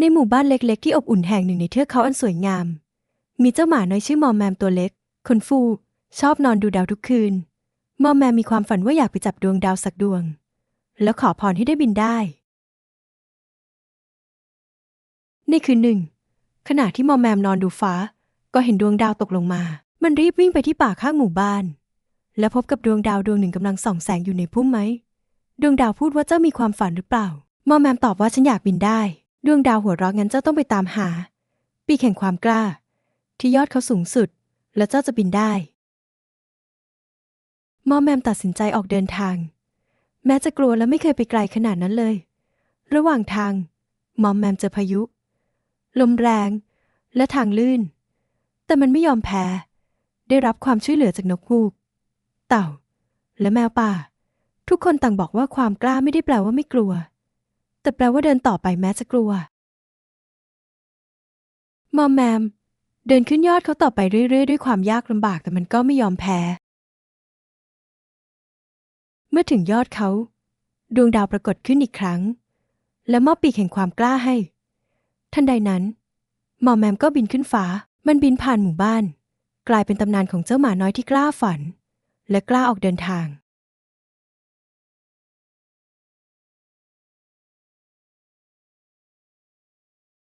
ในหมู่บ้านเล็กๆ ที่อบอุ่นแห่งหนึ่งในเทือกเขาอันสวยงาม มีเจ้าหมาน้อยชื่อมอมแมมตัวเล็ก คนฟู ชอบนอนดูดาวทุกคืน มอมแมมมีความฝันว่าอยากไปจับดวงดาวสักดวง แล้วขอพรให้ได้บินได้ ในคืนหนึ่ง ขณะที่มอมแมมนอนดูฟ้า ก็เห็นดวงดาวตกลงมา มันรีบวิ่งไปที่ป่าข้างหมู่บ้าน และพบกับดวงดาวดวงหนึ่งกำลังส่องแสงอยู่ในพุ่มไม้ดวงดาวพูดว่าเจ้ามีความฝันหรือเปล่ามอมแมมตอบว่าฉันอยากบินได้ ดวงดาวหัวเราะงั้นเจ้าต้องไปตามหา ปีแห่งความกล้า ที่ยอดเขาสูงสุด และเจ้าจะบินได้มอมแมมตัดสินใจออกเดินทาง แม้จะกลัวและไม่เคยไปไกลขนาดนั้นเลย ระหว่างทาง มอมแมมเจอพายุ ลมแรง และทางลื่น แต่มันไม่ยอมแพ้ ได้รับความช่วยเหลือจากนกฮูก เต่า และแมวป่า ทุกคนต่างบอกว่าความกล้าไม่ได้แปลว่าไม่กลัว แต่แปลว่าเดินต่อไปแม้จะกลัว มอมแมม เดินขึ้นยอดเขาต่อไปเรื่อยๆ ด้วยความยากลำบากแต่มันก็ไม่ยอมแพ้ เมื่อถึงยอดเขา ดวงดาวปรากฏขึ้นอีกครั้ง และมอบปีกแห่งความกล้าให้ ทันใดนั้น มอมแมมก็บินขึ้นฟ้า มันบินผ่านหมู่บ้าน กลายเป็นตำนานของเจ้าหมาน้อยที่กล้าฝัน และกล้าออกเดินทาง